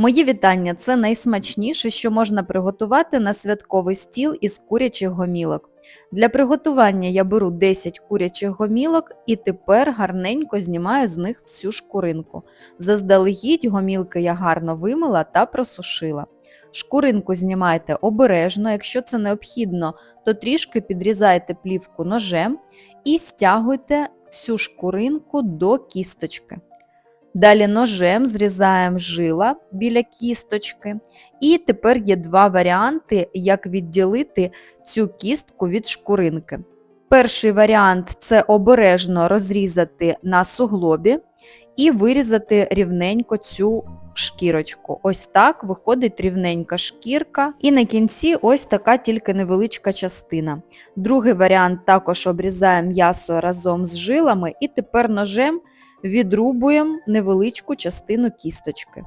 Мої вітання це найсмачніше, що можна приготувати на святковий стіл із курячих гомілок. Для приготування я беру 10 курячих гомілок і тепер гарненько знімаю з них всю шкуринку. Заздалегідь гомілки я гарно вимила та просушила. Шкуринку знімайте обережно, якщо це необхідно, то трішки підрізайте плівку ножем і стягуйте всю шкуринку до кісточки. Далі ножем зрізаємо жила біля кісточки. І тепер є два варіанти, як відділити цю кістку від шкуринки. Перший варіант це обережно розрізати на суглобі і вирізати рівненько цю шкірочку. Ось так виходить рівненька шкірка. І на кінці ось така тільки невеличка частина. Другий варіант також обрізаємо м'ясо разом з жилами і тепер ножем відрубуємо невеличку частину кісточки.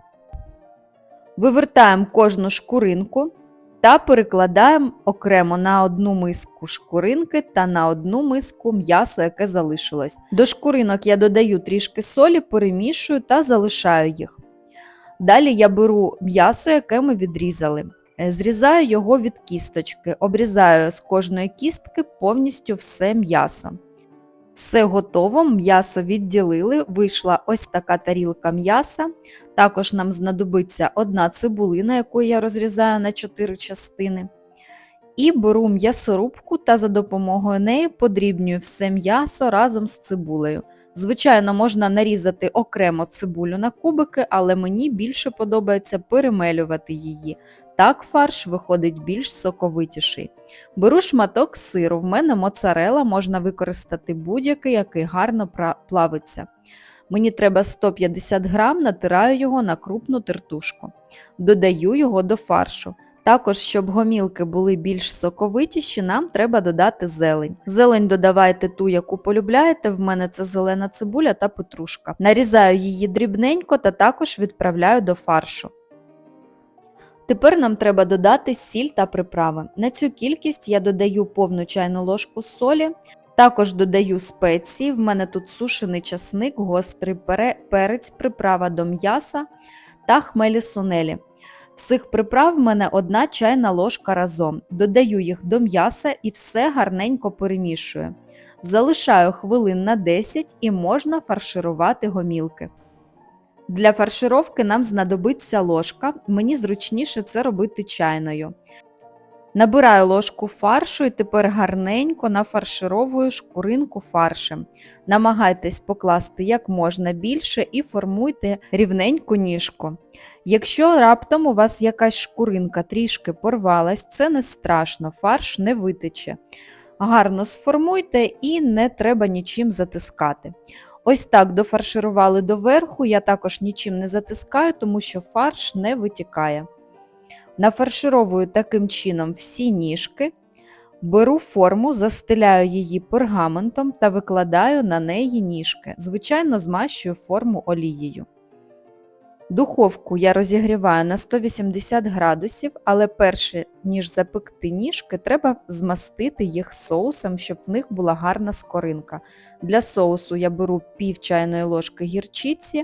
Вивертаємо кожну шкуринку та перекладаємо окремо на одну миску шкуринки та на одну миску м'ясо, яке залишилось. До шкуринок я додаю трішки солі, перемішую та залишаю їх. Далі я беру м'ясо, яке ми відрізали. Зрізаю його від кісточки, обрізаю з кожної кістки повністю все м'ясо. Все готово, м'ясо відділили, вийшла ось така тарілка м'яса. Також нам знадобиться одна цибулина, яку я розрізаю на 4 частини. І беру м'ясорубку та за допомогою неї подрібнюю все м'ясо разом з цибулею. Звичайно, можна нарізати окремо цибулю на кубики, але мені більше подобається перемелювати її. Так фарш виходить більш соковитіший. Беру шматок сиру, в мене моцарела, можна використати будь-який, який гарно плавиться. Мені треба 150 грам, натираю його на крупну тертушку. Додаю його до фаршу. Також, щоб гомілки були більш соковитіші, нам треба додати зелень. Зелень додавайте ту, яку полюбляєте, в мене це зелена цибуля та петрушка. Нарізаю її дрібненько та також відправляю до фаршу. Тепер нам треба додати сіль та приправи. На цю кількість я додаю повну чайну ложку солі, також додаю спеції, в мене тут сушений часник, гострий пере- перець, приправа до м'яса та хмелі сунелі. Всіх приправ в мене одна чайна ложка разом. Додаю їх до м'яса і все гарненько перемішую. Залишаю хвилин на 10 і можна фарширувати гомілки. Для фаршировки нам знадобиться ложка, мені зручніше це робити чайною. Набираю ложку фаршу і тепер гарненько нафаршировую шкуринку фаршем. Намагайтесь покласти як можна більше і формуйте рівненьку ніжку. Якщо раптом у вас якась шкуринка трішки порвалась, це не страшно, фарш не витече. Гарно сформуйте і не треба нічим затискати. Ось так дофарширували доверху, я також нічим не затискаю, тому що фарш не витікає. Нафаршировую таким чином всі ніжки, беру форму, застеляю її пергаментом та викладаю на неї ніжки. Звичайно, змащую форму олією. Духовку я розігріваю на 180 градусів, але перше, ніж запекти ніжки, треба змастити їх соусом, щоб в них була гарна скоринка. Для соусу я беру пів чайної ложки гірчиці,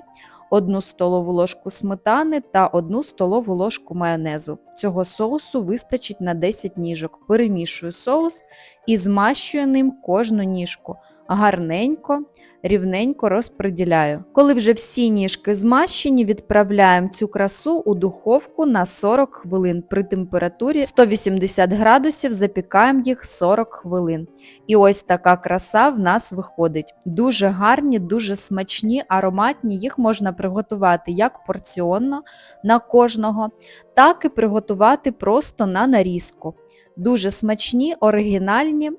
1 столову ложку сметани та 1 столову ложку майонезу. Цього соусу вистачить на 10 ніжок. Перемішую соус і змащую ним кожну ніжку. Гарненько, рівненько розподіляю. Коли вже всі ніжки змащені, відправляємо цю красу у духовку на 40 хвилин при температурі 180 градусів, запікаємо їх 40 хвилин. І ось така краса в нас виходить. Дуже гарні, дуже смачні, ароматні. Їх можна приготувати як порціонно на кожного, так і приготувати просто на нарізку. Дуже смачні, оригінальні,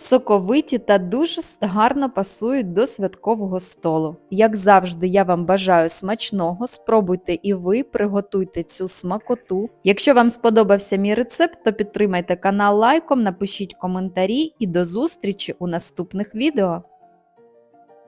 соковиті та дуже гарно пасують до святкового столу. Як завжди, я вам бажаю смачного, спробуйте і ви, приготуйте цю смакоту. Якщо вам сподобався мій рецепт, то підтримайте канал лайком, напишіть коментарі і до зустрічі у наступних відео.